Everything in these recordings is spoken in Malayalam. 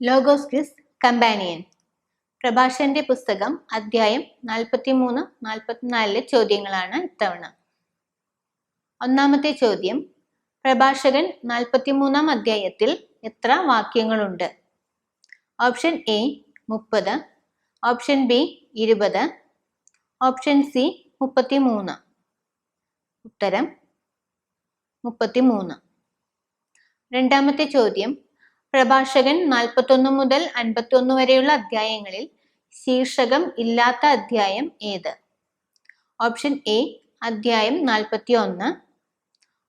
Logos kiss companion. പ്രഭാഷന്റെ പുസ്തകം അധ്യായം നാൽപ്പത്തിമൂന്ന് നാൽപ്പത്തിനാലിലെ ചോദ്യങ്ങളാണ് ഇത്തവണ. ഒന്നാമത്തെ ചോദ്യം പ്രഭാഷകൻ നാൽപ്പത്തിമൂന്നാം അധ്യായത്തിൽ എത്ര വാക്യങ്ങളുണ്ട്? ഓപ്ഷൻ എ മുപ്പത് ഓപ്ഷൻ ബി ഇരുപത് ഓപ്ഷൻ സി മുപ്പത്തിമൂന്ന്. ഉത്തരം മുപ്പത്തിമൂന്ന്. രണ്ടാമത്തെ ചോദ്യം പ്രഭാഷകൻ നാൽപ്പത്തൊന്ന് മുതൽ അൻപത്തൊന്ന് വരെയുള്ള അധ്യായങ്ങളിൽ ശീർഷകം ഇല്ലാത്ത അധ്യായം ഏത്? ഓപ്ഷൻ എ അധ്യായം നാൽപ്പത്തി ഒന്ന്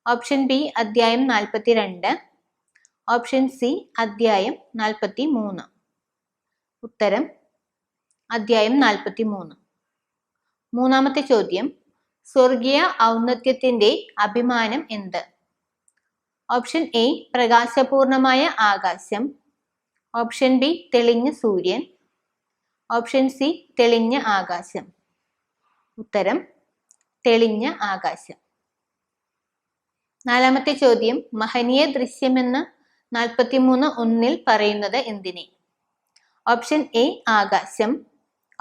ഓപ്ഷൻ ബി അധ്യായം നാൽപ്പത്തിരണ്ട്. ഓപ്ഷൻ സി അധ്യായം നാൽപ്പത്തി മൂന്ന് ഉത്തരം അധ്യായം നാൽപ്പത്തി മൂന്ന് മൂന്നാമത്തെ ചോദ്യം സ്വർഗീയ ഔന്നത്യത്തിന്റെ അഭിമാനം എന്ത്? ഓപ്ഷൻ എ പ്രകാശപൂർണമായ ആകാശം. ഓപ്ഷൻ ബി തെളിഞ്ഞ സൂര്യൻ. ഓപ്ഷൻ സി തെളിഞ്ഞ ആകാശം. ഉത്തരം തെളിഞ്ഞ ആകാശം. നാലാമത്തെ ചോദ്യം മഹനീയ ദൃശ്യമെന്ന് നാൽപ്പത്തിമൂന്ന് ഒന്നിൽ പറയുന്നത് എന്തിനെ? ഓപ്ഷൻ എ ആകാശം.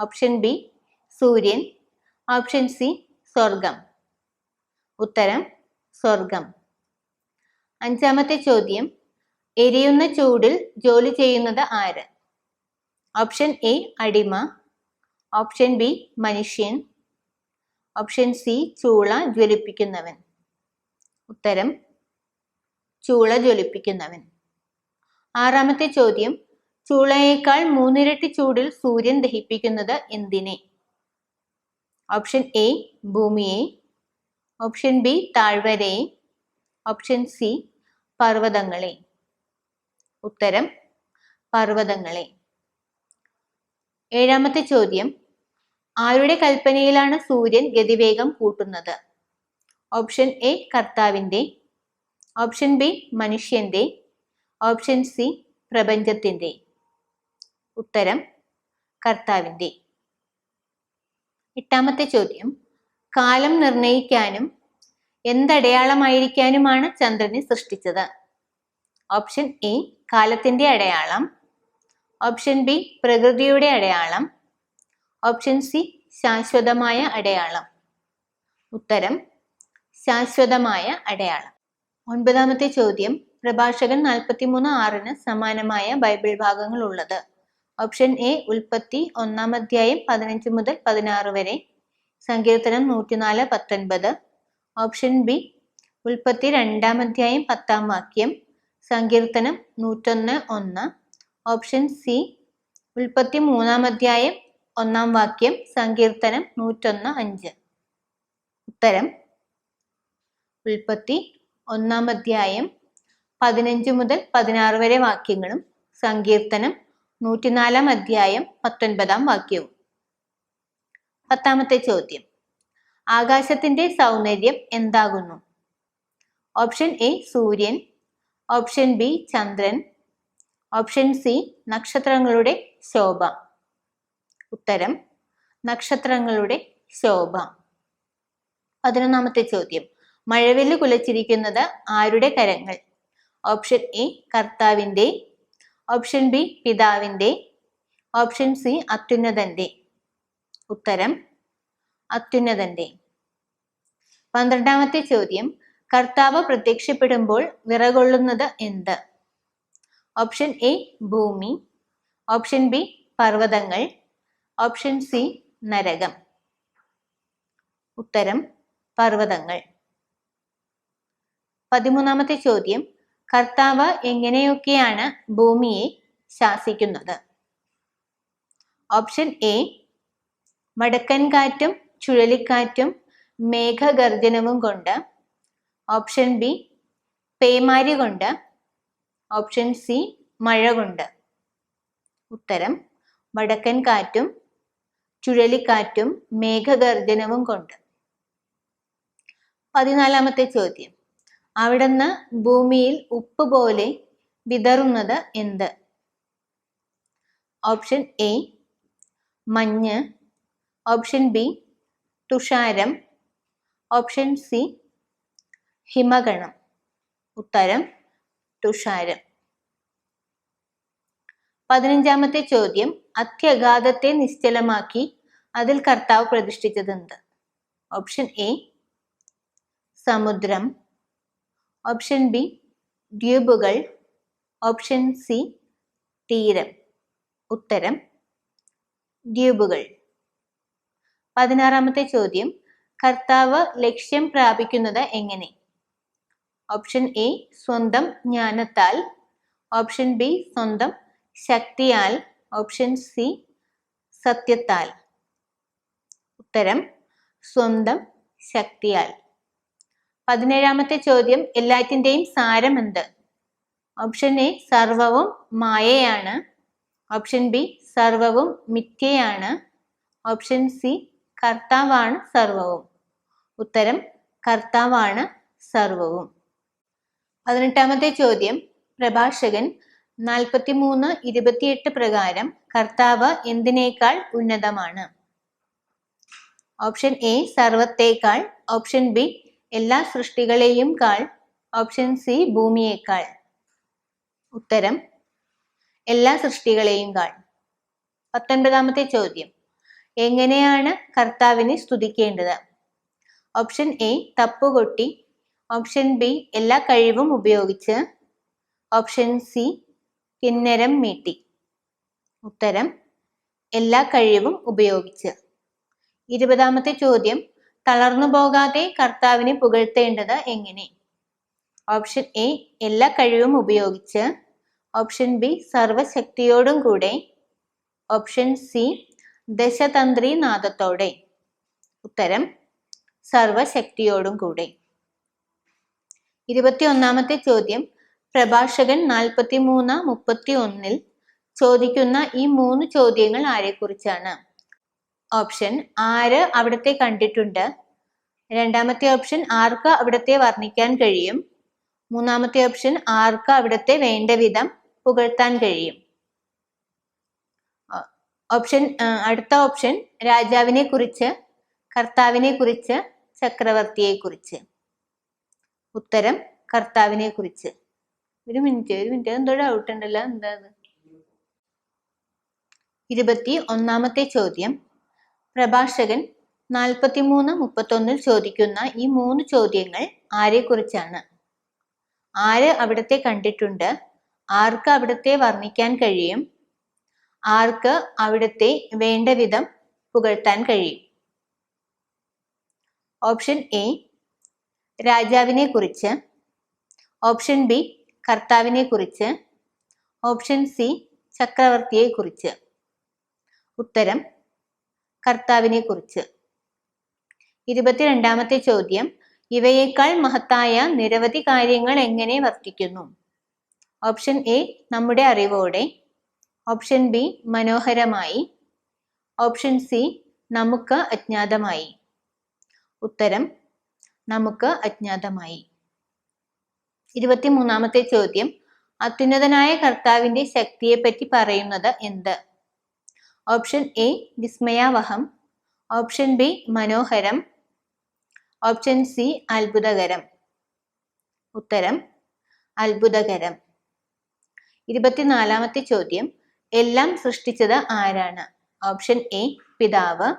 ഓപ്ഷൻ ബി സൂര്യൻ. ഓപ്ഷൻ സി സ്വർഗം ഉത്തരം സ്വർഗം അഞ്ചാമത്തെ ചോദ്യം എരിയുന്ന ചൂടിൽ ജോലി ചെയ്യുന്നത് ആര്? ഓപ്ഷൻ എ അടിമ. ഓപ്ഷൻ ബി മനുഷ്യൻ. ഓപ്ഷൻ സി ചൂള ജ്വലിപ്പിക്കുന്നവൻ. ഉത്തരം ചൂള ജ്വലിപ്പിക്കുന്നവൻ. ആറാമത്തെ ചോദ്യം ചൂളയേക്കാൾ മൂന്നിരട്ടി ചൂടിൽ സൂര്യൻ ദഹിപ്പിക്കുന്നത് എന്തിനെ? ഓപ്ഷൻ എ ഭൂമിയെ. ഓപ്ഷൻ ബി താഴ്വരയെ. ഓപ്ഷൻ സി പർവതങ്ങളെ. ഉത്തരം പർവതങ്ങളെ. ഏഴാമത്തെ ചോദ്യം ആരുടെ കൽപ്പനയിലാണ് സൂര്യൻ ഗതിവേഗം കൂട്ടുന്നത്? ഓപ്ഷൻ എ കർത്താവിന്റെ. ഓപ്ഷൻ ബി മനുഷ്യന്റെ ഓപ്ഷൻ സി പ്രപഞ്ചത്തിന്റെ. ഉത്തരം കർത്താവിന്റെ. എട്ടാമത്തെ ചോദ്യം കാലം നിർണയിക്കാനും എന്തടയാളമായിരിക്കാനുമാണ് ചന്ദ്രനെ സൃഷ്ടിച്ചത്? ഓപ്ഷൻ എ കാലത്തിന്റെ അടയാളം. ഓപ്ഷൻ ബി പ്രകൃതിയുടെ അടയാളം. ഓപ്ഷൻ സി ശാശ്വതമായ അടയാളം. ഉത്തരം ശാശ്വതമായ അടയാളം. ഒൻപതാമത്തെ ചോദ്യം പ്രഭാഷകൻ നാൽപ്പത്തിമൂന്ന് ആറിന് സമാനമായ ബൈബിൾ ഭാഗങ്ങൾ ഉള്ളത്. ഓപ്ഷൻ എ ഉൽപ്പത്തി ഒന്നാം അധ്യായം പതിനഞ്ച് മുതൽ പതിനാറ് വരെ. സങ്കീർത്തനം നൂറ്റിനാല് പത്തൊൻപത്. ഓപ്ഷൻ ബി ഉൽപ്പത്തി രണ്ടാം അധ്യായം പത്താം വാക്യം സങ്കീർത്തനം നൂറ്റൊന്ന് ഒന്ന്. ഓപ്ഷൻ സി ഉൽപ്പത്തി മൂന്നാം അധ്യായം ഒന്നാം വാക്യം സങ്കീർത്തനം നൂറ്റൊന്ന് അഞ്ച്. ഉത്തരം ഉൽപ്പത്തി ഒന്നാം അധ്യായം പതിനഞ്ച് മുതൽ പതിനാറ് വരെ വാക്യങ്ങളും സങ്കീർത്തനം നൂറ്റിനാലാം അധ്യായം പത്തൊൻപതാം വാക്യവും. പത്താമത്തെ ചോദ്യം ആകാശത്തിന്റെ സൗന്ദര്യം എന്താകുന്നു? ഓപ്ഷൻ എ സൂര്യൻ. ഓപ്ഷൻ ബി ചന്ദ്രൻ. ഓപ്ഷൻ സി നക്ഷത്രങ്ങളുടെ ശോഭ. ഉത്തരം നക്ഷത്രങ്ങളുടെ ശോഭ. പതിനൊന്നാമത്തെ ചോദ്യം. മഴവില്ല് കുലച്ചിരിക്കുന്നത് ആരുടെ കരങ്ങൾ? ഓപ്ഷൻ എ കർത്താവിന്റെ ഓപ്ഷൻ ബി പിതാവിന്റെ ഓപ്ഷൻ സി അത്യുന്നതന്റെ ഉത്തരം അത്യുന്നതന്റെ. പന്ത്രണ്ടാമത്തെ ചോദ്യം കർത്താവ് പ്രത്യക്ഷപ്പെടുമ്പോൾ വിറകൊള്ളുന്നത് എന്ത്? ഓപ്ഷൻ എ ഭൂമി. ഓപ്ഷൻ ബി പർവതങ്ങൾ. ഓപ്ഷൻ സി നരകം. ഉത്തരം പർവതങ്ങൾ. പതിമൂന്നാമത്തെ ചോദ്യം കർത്താവ് എങ്ങനെയൊക്കെയാണ് ഭൂമിയെ ശാസിക്കുന്നത്? ഓപ്ഷൻ എ വടക്കൻ കാറ്റും ചുഴലിക്കാറ്റും മേഘഗർജനവും കൊണ്ട് ഓപ്ഷൻ ബി പേമാരി കൊണ്ട് ഓപ്ഷൻ സി മഴ കൊണ്ട്. ഉത്തരം വടക്കൻ കാറ്റും ചുഴലിക്കാറ്റും മേഘഗർജനവും കൊണ്ട്. പതിനാലാമത്തെ ചോദ്യം. അവിടുന്ന് ഭൂമിയിൽ ഉപ്പ് പോലെ വിതറുന്നത് എന്ത്? ഓപ്ഷൻ എ മഞ്ഞ് ഓപ്ഷൻ ബി തുഷാരം. ഓപ്ഷൻ സി ഹിമഗണം ഉത്തരം തുഷാരം. പതിനഞ്ചാമത്തെ ചോദ്യം അത്യഗാധത്തെ നിശ്ചലമാക്കി അതിൽ കർത്താവ് പ്രതിഷ്ഠിച്ചതെന്ത്? ഓപ്ഷൻ എ സമുദ്രം. ഓപ്ഷൻ ബി ദ്വീപുകൾ. ഓപ്ഷൻ സി തീരം. ഉത്തരം ദ്വീപുകൾ. പതിനാറാമത്തെ ചോദ്യം. കർത്താവ് ലക്ഷ്യം പ്രാപിക്കുന്നത് എങ്ങനെ? ഓപ്ഷൻ എ സ്വന്തം ജ്ഞാനത്താൽ. ഓപ്ഷൻ ബി സ്വന്തം ശക്തിയാൽ. ഓപ്ഷൻ സി സത്യത്താൽ. ഉത്തരം സ്വന്തം ശക്തിയാൽ. പതിനേഴാമത്തെ ചോദ്യം എല്ലാറ്റിന്റെയും സാരം എന്ത്? ഓപ്ഷൻ എ സർവവും മായയാണ്. ഓപ്ഷൻ ബി സർവവും മിഥ്യയാണ്. ഓപ്ഷൻ സി കർത്താവാണ് സർവവും. ഉത്തരം കർത്താവാണ് സർവവും. പതിനെട്ടാമത്തെ ചോദ്യം പ്രഭാഷകൻ നാൽപ്പത്തിമൂന്ന് ഇരുപത്തിയെട്ട് പ്രകാരം കർത്താവ് എന്തിനേക്കാൾ ഉന്നതമാണ്? ഓപ്ഷൻ എ സർവത്തേക്കാൾ. ഓപ്ഷൻ ബി എല്ലാ സൃഷ്ടികളെയും കാൾ. ഓപ്ഷൻ സി ഭൂമിയേക്കാൾ. ഉത്തരം എല്ലാ സൃഷ്ടികളെയും കാൾ. പത്തൊൻപതാമത്തെ ചോദ്യം എങ്ങനെയാണ് കർത്താവിനെ സ്തുതിക്കേണ്ടത്? ഓപ്ഷൻ എ തപ്പുകൊട്ടി ഓപ്ഷൻ ബി എല്ലാ കഴിവും ഉപയോഗിച്ച്. ഓപ്ഷൻ സി കിന്നരം മീട്ടി. ഉത്തരം എല്ലാ കഴിവും ഉപയോഗിച്ച്. ഇരുപതാമത്തെ ചോദ്യം തളർന്നു പോകാതെ കർത്താവിനെ പുകഴ്ത്തേണ്ടത് എങ്ങനെ? ഓപ്ഷൻ എ എല്ലാ കഴിവും ഉപയോഗിച്ച്. ഓപ്ഷൻ ബി സർവശക്തിയോടും കൂടെ. ഓപ്ഷൻ സി ദശതന്ത്രി നാദത്തോടെ ഉത്തരം സർവശക്തിയോടും കൂടെ. ഇരുപത്തിയൊന്നാമത്തെ ചോദ്യം പ്രഭാഷകൻ നാൽപ്പത്തി മൂന്ന് മുപ്പത്തി ഒന്നിൽ ചോദിക്കുന്ന ഈ മൂന്ന് ചോദ്യങ്ങൾ ആരെക്കുറിച്ചാണ്? ഓപ്ഷൻ ആര് അവിടത്തെ കണ്ടിട്ടുണ്ട്? രണ്ടാമത്തെ ഓപ്ഷൻ ആർക്ക് അവിടത്തെ വർണിക്കാൻ കഴിയും? മൂന്നാമത്തെ ഓപ്ഷൻ ആർക്ക് അവിടത്തെ വേണ്ട വിധം പുകഴ്ത്താൻ കഴിയും? ഓപ്ഷൻ അടുത്ത ഓപ്ഷൻ രാജാവിനെ കുറിച്ച് കർത്താവിനെ കുറിച്ച് ചക്രവർത്തിയെ കുറിച്ച്. ഉത്തരം കർത്താവിനെ കുറിച്ച്. ഒരു മിനിറ്റ് ഒരു മിനിറ്റ് എന്തോ ഡൗട്ട് ഉണ്ടല്ലോ എന്താ ഇരുപത്തി ഒന്നാമത്തെ ചോദ്യം. പ്രഭാഷകൻ നാൽപ്പത്തിമൂന്ന് മുപ്പത്തൊന്നിൽ ചോദിക്കുന്ന ഈ മൂന്ന് ചോദ്യങ്ങൾ ആരെക്കുറിച്ചാണ് ആര് അവിടത്തെ കണ്ടിട്ടുണ്ട്? ആർക്ക് അവിടത്തെ വർണിക്കാൻ കഴിയും? ആർക്ക് അവിടുത്തെ വേണ്ട വിധം പുകഴ്ത്താൻ കഴിയും? ഓപ്ഷൻ എ രാജാവിനെ കുറിച്ച്. ഓപ്ഷൻ ബി കർത്താവിനെ കുറിച്ച്. ഓപ്ഷൻ സി ചക്രവർത്തിയെ കുറിച്ച്. ഉത്തരം കർത്താവിനെ കുറിച്ച്. ഇരുപത്തിരണ്ടാമത്തെ ചോദ്യം ഇവയേക്കാൾ മഹത്തായ നിരവധി കാര്യങ്ങൾ എങ്ങനെ വർത്തിക്കുന്നു? ഓപ്ഷൻ എ നമ്മുടെ അറിവോടെ. ഓപ്ഷൻ ബി മനോഹരമായി. ഓപ്ഷൻ സി നമുക്ക് അജ്ഞാതമായി. ഉത്തരം നമുക്ക് അജ്ഞാതമായി. ഇരുപത്തിമൂന്നാമത്തെ ചോദ്യം അത്യുന്നതനായ കർത്താവിന്റെ ശക്തിയെ പറ്റി പറയുന്നത് എന്ത്? ഓപ്ഷൻ എ വിസ്മയാവഹം. ഓപ്ഷൻ ബി മനോഹരം. ഓപ്ഷൻ സി അത്ഭുതകരം. ഉത്തരം അത്ഭുതകരം. ഇരുപത്തിനാലാമത്തെ ചോദ്യം എല്ലാം സൃഷ്ടിച്ചത് ആരാണ്? ഓപ്ഷൻ എ പിതാവ്.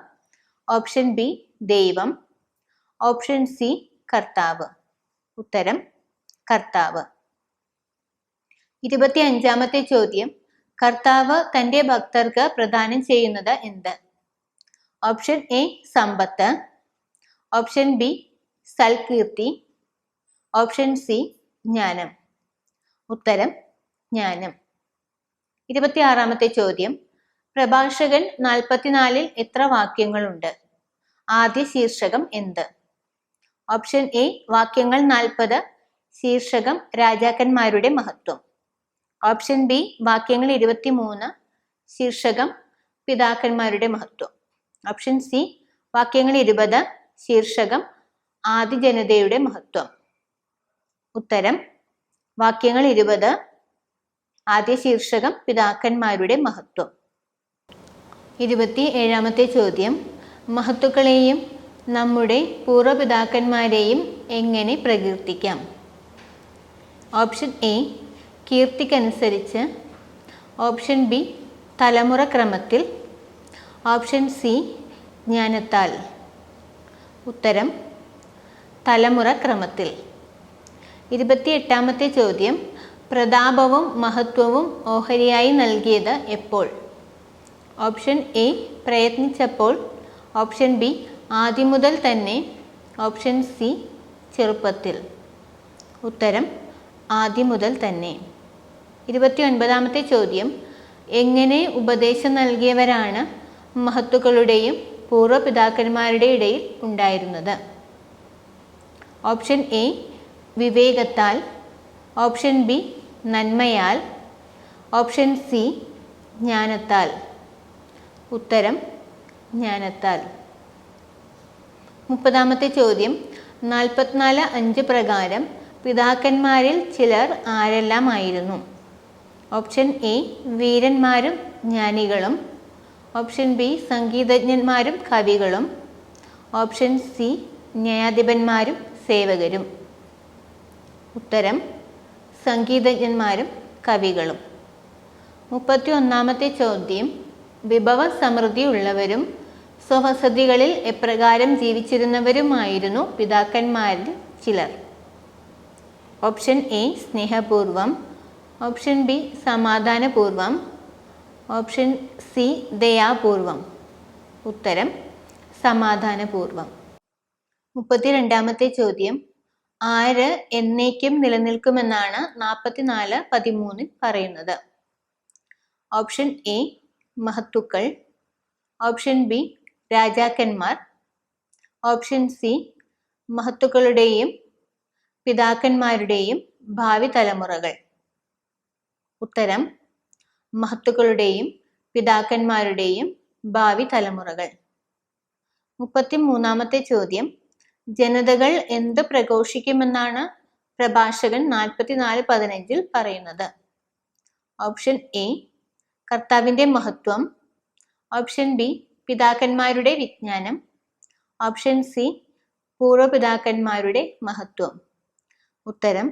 ഓപ്ഷൻ ബി ദൈവം. ഓപ്ഷൻ സി കർത്താവ്. ഉത്തരം കർത്താവ്. ഇരുപത്തി അഞ്ചാമത്തെ ചോദ്യം. കർത്താവ് തന്റെ ഭക്തർക്ക് പ്രദാനം ചെയ്യുന്നത് എന്ത്? ഓപ്ഷൻ എ സമ്പത്ത്. ഓപ്ഷൻ ബി സൽകീർത്തി. ഓപ്ഷൻ സി ജ്ഞാനം. ഉത്തരം ജ്ഞാനം. ഇരുപത്തിയാറാമത്തെ ചോദ്യം. പ്രഭാഷകൻ നാൽപ്പത്തിനാലിൽ എത്ര വാക്യങ്ങളുണ്ട്? ആദ്യ ശീർഷകം എന്ത്? ഓപ്ഷൻ എ വാക്യങ്ങൾ നാൽപ്പത് ശീർഷകം രാജാക്കന്മാരുടെ മഹത്വം. ഓപ്ഷൻ ബി വാക്യങ്ങൾ ഇരുപത്തിമൂന്ന് ശീർഷകം പിതാക്കന്മാരുടെ മഹത്വം. ഓപ്ഷൻ സി വാക്യങ്ങൾ ഇരുപത് ശീർഷകം ആദി ജനതയുടെ മഹത്വം. ഉത്തരം വാക്യങ്ങൾ ഇരുപത് ആദ്യ ശീർഷകം പിതാക്കന്മാരുടെ മഹത്വം. ഇരുപത്തി ഏഴാമത്തെ ചോദ്യം. മഹത്തുക്കളെയും നമ്മുടെ പൂർവപിതാക്കന്മാരെയും എങ്ങനെ പ്രകീർത്തിക്കാം? ഓപ്ഷൻ എ കീർത്തിക്കനുസരിച്ച്. ഓപ്ഷൻ ബി തലമുറ ക്രമത്തിൽ. ഓപ്ഷൻ സി ജ്ഞാനത്താൽ. ഉത്തരം തലമുറ ക്രമത്തിൽ. ഇരുപത്തിയെട്ടാമത്തെ ചോദ്യം. പ്രതാപവും മഹത്വവും ഓഹരിയായി നൽകിയത് എപ്പോൾ? ഓപ്ഷൻ എ പ്രയത്നിച്ചപ്പോൾ. ഓപ്ഷൻ ബി ആദ്യം മുതൽ തന്നെ. ഓപ്ഷൻ സി ചെറുപ്പത്തിൽ. ഉത്തരം ആദ്യം മുതൽ തന്നെ. ഇരുപത്തി ഒൻപതാമത്തെ ചോദ്യം. എങ്ങനെ ഉപദേശം നൽകിയവരാണ് മഹത്തുക്കളുടെയും പൂർവപിതാക്കന്മാരുടെ ഇടയിൽ ഉണ്ടായിരുന്നത്? ഓപ്ഷൻ എ വിവേകത്താൽ. ഓപ്ഷൻ ബി നന്മയാൽ. ഓപ്ഷൻ സി ജ്ഞാനത്താൽ. ഉത്തരം ജ്ഞാനത്താൽ. മുപ്പതാമത്തെ ചോദ്യം. നാൽപ്പത്തിനാല് അഞ്ച് പ്രകാരം പിതാക്കന്മാരിൽ ചിലർ ആരെല്ലാമായിരുന്നു? ഓപ്ഷൻ എ വീരന്മാരും ജ്ഞാനികളും. ഓപ്ഷൻ ബി സംഗീതജ്ഞന്മാരും കവികളും. ഓപ്ഷൻ സി ന്യായാധിപന്മാരും സേവകരും. ഉത്തരം സംഗീതജ്ഞന്മാരും കവികളും. മുപ്പത്തി ഒന്നാമത്തെ ചോദ്യം. വിഭവ സമൃദ്ധി ഉള്ളവരും സ്വവസതികളിൽ എപ്രകാരം ജീവിച്ചിരുന്നവരുമായിരുന്നു പിതാക്കന്മാരിൽ ചിലർ? ഓപ്ഷൻ എ സ്നേഹപൂർവം. ഓപ്ഷൻ ബി സമാധാനപൂർവം. ഓപ്ഷൻ സി ദയാപൂർവം. ഉത്തരം സമാധാനപൂർവം. മുപ്പത്തിരണ്ടാമത്തെ ചോദ്യം. ആര് എന്നേക്കും നിലനിൽക്കുമെന്നാണ് നാൽപ്പത്തിനാല് പതിമൂന്നിൽ പറയുന്നത്. ഓപ്ഷൻ എ മഹത്തുക്കൾ. ഓപ്ഷൻ ബി രാജാക്കന്മാർ. ഓപ്ഷൻ സി മഹത്തുക്കളുടെയും പിതാക്കന്മാരുടെയും ഭാവി തലമുറകൾ. ഉത്തരം മഹത്തുക്കളുടെയും പിതാക്കന്മാരുടെയും ഭാവി തലമുറകൾ. മുപ്പത്തി മൂന്നാമത്തെ ചോദ്യം ജനതകൾ എന്ത് പ്രഘോഷിക്കുമെന്നാണ് പ്രഭാഷകൻ നാൽപ്പത്തിനാല് പതിനഞ്ചിൽ പറയുന്നത്. ഓപ്ഷൻ എ കർത്താവിന്റെ മഹത്വം. ഓപ്ഷൻ ബി പിതാക്കന്മാരുടെ വിജ്ഞാനം. ഓപ്ഷൻ സി പൂർവപിതാക്കന്മാരുടെ മഹത്വം. ഉത്തരം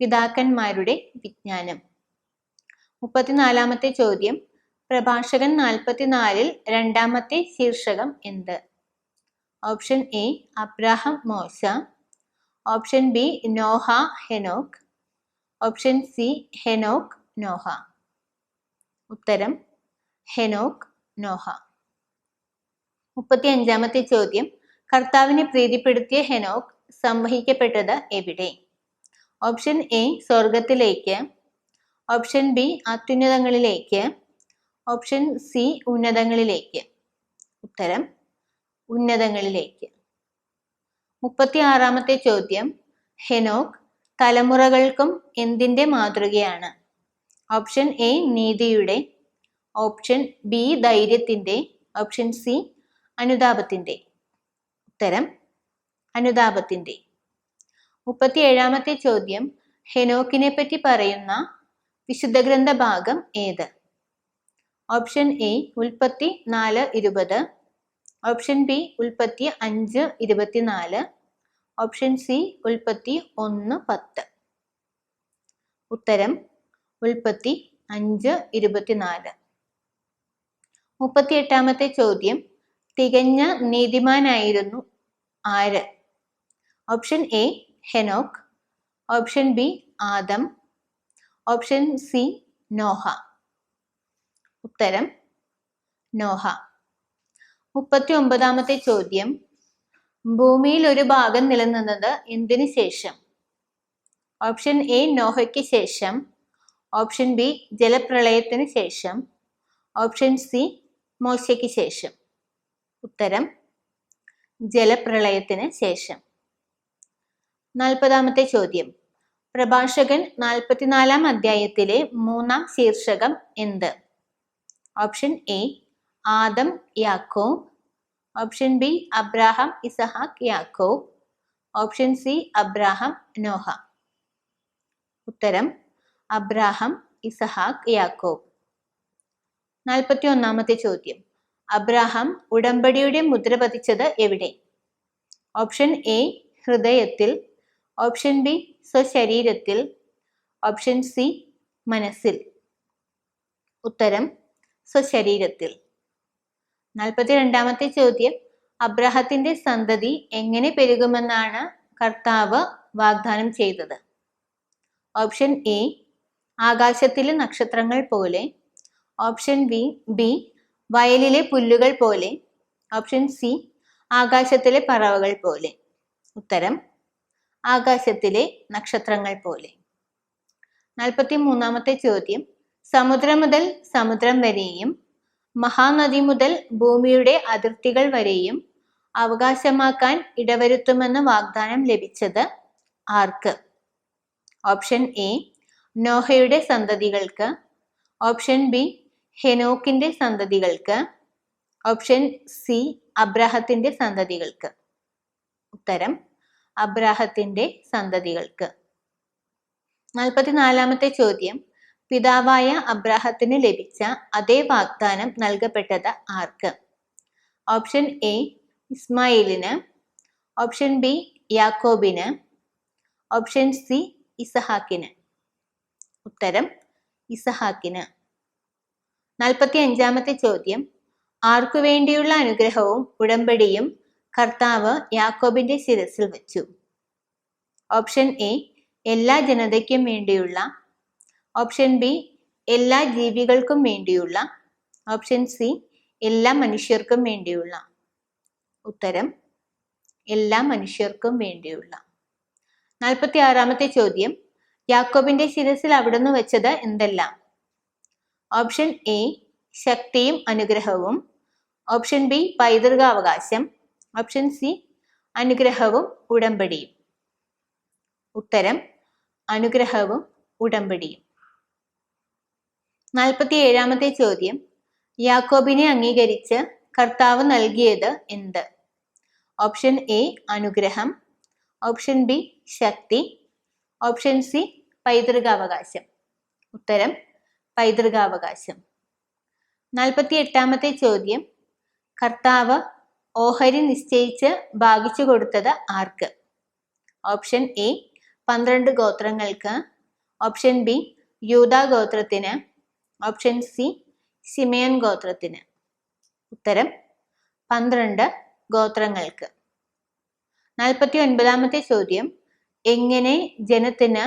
പിതാക്കന്മാരുടെ വിജ്ഞാനം. മുപ്പത്തിനാലാമത്തെ ചോദ്യം പ്രഭാഷകൻ നാൽപ്പത്തിനാലിൽ രണ്ടാമത്തെ ശീർഷകം എന്ത്? ഓപ്ഷൻ എ അബ്രാഹം മോശ option B Noah Enoch option C Enoch Noah ഉത്തരം ഹെനോക്ക് നോഹ മുപ്പത്തി അഞ്ചാമത്തെ ചോദ്യം. കർത്താവിനെ പ്രീതിപ്പെടുത്തിയ ഹെനോക്ക് സംവഹിക്കപ്പെട്ടത് എവിടെ? ഓപ്ഷൻ എ സ്വർഗത്തിലേക്ക് ഓപ്ഷൻ ബി അത്യുന്നതങ്ങളിലേക്ക്. ഓപ്ഷൻ സി ഉന്നതങ്ങളിലേക്ക്. ഉത്തരം ഉന്നതങ്ങളിലേക്ക്. മുപ്പത്തി ആറാമത്തെ ചോദ്യം. ഹെനോക്ക് തലമുറകൾക്കും എന്തിന്റെ മാതൃകയാണ്? ഓപ്ഷൻ എ നീതിയുടെ. ഓപ്ഷൻ ബി ധൈര്യത്തിന്റെ. ഓപ്ഷൻ സി അനുതാപത്തിന്റെ ഉത്തരം അനുതാപത്തിന്റെ മുപ്പത്തി ഏഴാമത്തെ ചോദ്യം. ഹെനോക്കിനെ പറ്റി പറയുന്ന വിശുദ്ധ ഗ്രന്ഥ ഭാഗം ഏത്? ഓപ്ഷൻ എ ഉൽപ്പത്തി നാല് ഇരുപത്. ഓപ്ഷൻ ബി ഉൽപ്പത്തി അഞ്ച് ഇരുപത്തിനാല്. ഓപ്ഷൻ സി ഉൽപ്പത്തി ഒന്ന് പത്ത്. ഉത്തരം ഉൽപ്പത്തി അഞ്ച് ഇരുപത്തിനാല്. മുപ്പത്തിയെട്ടാമത്തെ ചോദ്യം തികഞ്ഞ നീതിമാനായിരുന്നു ആര്? Option A ഹെനോക്ക് option B Adam. Option C Noah. ഉത്തരം നോഹ. മുപ്പത്തി ഒമ്പതാമത്തെ ചോദ്യം. ഭൂമിയിൽ ഒരു ഭാഗം നിലനിന്നത് എന്തിനു ശേഷം? ഓപ്ഷൻ എ നോഹയ്ക്ക് ശേഷം. ഓപ്ഷൻ ബി ജലപ്രളയത്തിന് ശേഷം. ഓപ്ഷൻ സി മോശയ്ക്ക് ശേഷം. ഉത്തരം ജലപ്രളയത്തിന് ശേഷം. നാൽപ്പതാമത്തെ ചോദ്യം. പ്രഭാഷകൻ നാൽപ്പത്തിനാലാം അധ്യായത്തിലെ മൂന്നാം ശീർഷകം എന്ത്? ഓപ്ഷൻ എ ആദം യാക്കോ ഓപ്ഷൻ ബി അബ്രാഹാം ഇസഹാക്ക് യാക്കോ ഓപ്ഷൻ സി അബ്രാഹാം നോഹ. ഉത്തരം അബ്രാഹാം ഇസഹാക്ക് യാക്കോബ്. നാൽപ്പത്തി ഒന്നാമത്തെ ചോദ്യം. അബ്രാഹാം ഉടമ്പടിയുടെ മുദ്ര പതിച്ചത് എവിടെ? ഓപ്ഷൻ എ ഹൃദയത്തിൽ. ഓപ്ഷൻ ബി സ്വശരീരത്തിൽ. ഓപ്ഷൻ സി മനസ്സിൽ. ഉത്തരം സ്വശരീരത്തിൽ. നാൽപ്പത്തി രണ്ടാമത്തെ ചോദ്യം. അബ്രഹത്തിന്റെ സന്തതി എങ്ങനെ പെരുകുമെന്നാണ് കർത്താവ് വാഗ്ദാനം ചെയ്തത്. ഓപ്ഷൻ എ ആകാശത്തിലെ നക്ഷത്രങ്ങൾ പോലെ. ഓപ്ഷൻ ബി ബി വയലിലെ പുല്ലുകൾ പോലെ. ഓപ്ഷൻ സി ആകാശത്തിലെ പറവകൾ പോലെ. ഉത്തരം ആകാശത്തിലെ നക്ഷത്രങ്ങൾ പോലെ. നാൽപ്പത്തി മൂന്നാമത്തെ ചോദ്യം. സമുദ്രം മുതൽ സമുദ്രം വരെയും മഹാനദി മുതൽ ഭൂമിയുടെ അതിർത്തികൾ വരെയും അവകാശമാക്കാൻ ഇടവരുത്തുമെന്ന് വാഗ്ദാനം ലഭിച്ചത് ആർക്ക്? ഓപ്ഷൻ എ നോഹയുടെ സന്തതികൾക്ക്. ഓപ്ഷൻ ബി ഹെനോക്കിന്റെ സന്തതികൾക്ക്. ഓപ്ഷൻ സി അബ്രാഹത്തിന്റെ സന്തതികൾക്ക്. ഉത്തരം അബ്രാഹത്തിന്റെ സന്തതികൾക്ക്. നാൽപ്പത്തിനാലാമത്തെ ചോദ്യം. പിതാവായ അബ്രാഹത്തിന് ലഭിച്ച അതേ വാഗ്ദാനം നൽകപ്പെട്ടത് ആർക്ക്? ഓപ്ഷൻ എ ഇസ്മായിലിന്. ഓപ്ഷൻ ബി യാക്കോബിന്. ഓപ്ഷൻ സി ഇസഹാക്കിന്. ഉത്തരം ഇസഹാക്കിന്. നാൽപ്പത്തി അഞ്ചാമത്തെ ചോദ്യം. ആർക്കു വേണ്ടിയുള്ള അനുഗ്രഹവും ഉടമ്പടിയും കർത്താവ് യാക്കോബിന്റെ ശിരസിൽ വെച്ചു? ഓപ്ഷൻ എ എല്ലാ ജനതയ്ക്കും വേണ്ടിയുള്ള ഓപ്ഷൻ ബി എല്ലാ ജീവികൾക്കും വേണ്ടിയുള്ള. ഓപ്ഷൻ സി എല്ലാ മനുഷ്യർക്കും വേണ്ടിയുള്ള. ഉത്തരം എല്ലാ മനുഷ്യർക്കും വേണ്ടിയുള്ള. നാൽപ്പത്തി ആറാമത്തെ ചോദ്യം യാക്കോബിന്റെ ശിരസിൽ അവിടുന്ന് വെച്ചത് എന്തെല്ലാം? ഓപ്ഷൻ എ ശക്തിയും അനുഗ്രഹവും. ഓപ്ഷൻ ബി പൈതൃകാവകാശം. ഓപ്ഷൻ സി അനുഗ്രഹവും ഉടമ്പടിയും. ഉത്തരം അനുഗ്രഹവും ഉടമ്പടിയും. നാൽപ്പത്തി ഏഴാമത്തെ ചോദ്യം. യാക്കോബിനെ അംഗീകരിച്ച് കർത്താവ് നൽകിയത് എന്ത്? ഓപ്ഷൻ എ അനുഗ്രഹം. ഓപ്ഷൻ ബി ശക്തി. ഓപ്ഷൻ സി പൈതൃകാവകാശം. ഉത്തരം പൈതൃകാവകാശം. നാൽപ്പത്തി എട്ടാമത്തെ ചോദ്യം. കർത്താവ് ഓഹരി നിശ്ചയിച്ച് ഭാഗിച്ചു കൊടുത്തത് ആർക്ക്? ഓപ്ഷൻ എ പന്ത്രണ്ട് ഗോത്രങ്ങൾക്ക്. ഓപ്ഷൻ ബി യൂതാ ഗോത്രത്തിന് ഓപ്ഷൻ സി സിമയൻ ഗോത്രത്തിന്. ഉത്തരം പന്ത്രണ്ട് ഗോത്രങ്ങൾക്ക്. നാൽപ്പത്തി ഒൻപതാമത്തെ ചോദ്യം എങ്ങനെ ജനത്തിന്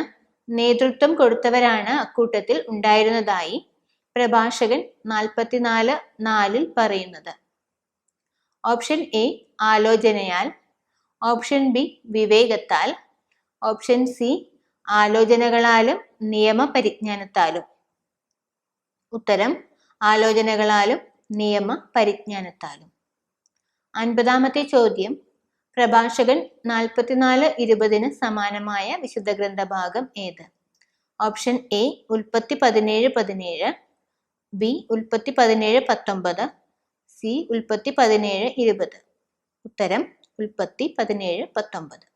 നേതൃത്വം കൊടുത്തവരാണ് അക്കൂട്ടത്തിൽ ഉണ്ടായിരുന്നതായി പ്രഭാഷകൻ നാൽപ്പത്തിനാല് നാലിൽ പറയുന്നത്. ഓപ്ഷൻ എ ആലോചനയാൽ. ഓപ്ഷൻ ബി വിവേകത്താൽ. ഓപ്ഷൻ സി ആലോചനകളാലും നിയമപരിജ്ഞാനത്താലും. ഉത്തരം ആലോചനകളാലും നിയമ പരിജ്ഞാനത്താലും. അൻപതാമത്തെ ചോദ്യം. പ്രഭാഷകൻ നാൽപ്പത്തിനാല് ഇരുപതിന് സമാനമായ വിശുദ്ധ ഗ്രന്ഥഭാഗം ഏത്? ഓപ്ഷൻ എ ഉൽപ്പത്തി പതിനേഴ് പതിനേഴ് ബി ഉൽപ്പത്തി പതിനേഴ് പത്തൊമ്പത് സി ഉൽപ്പത്തി പതിനേഴ് ഇരുപത്. ഉത്തരം ഉൽപ്പത്തി പതിനേഴ് പത്തൊമ്പത്.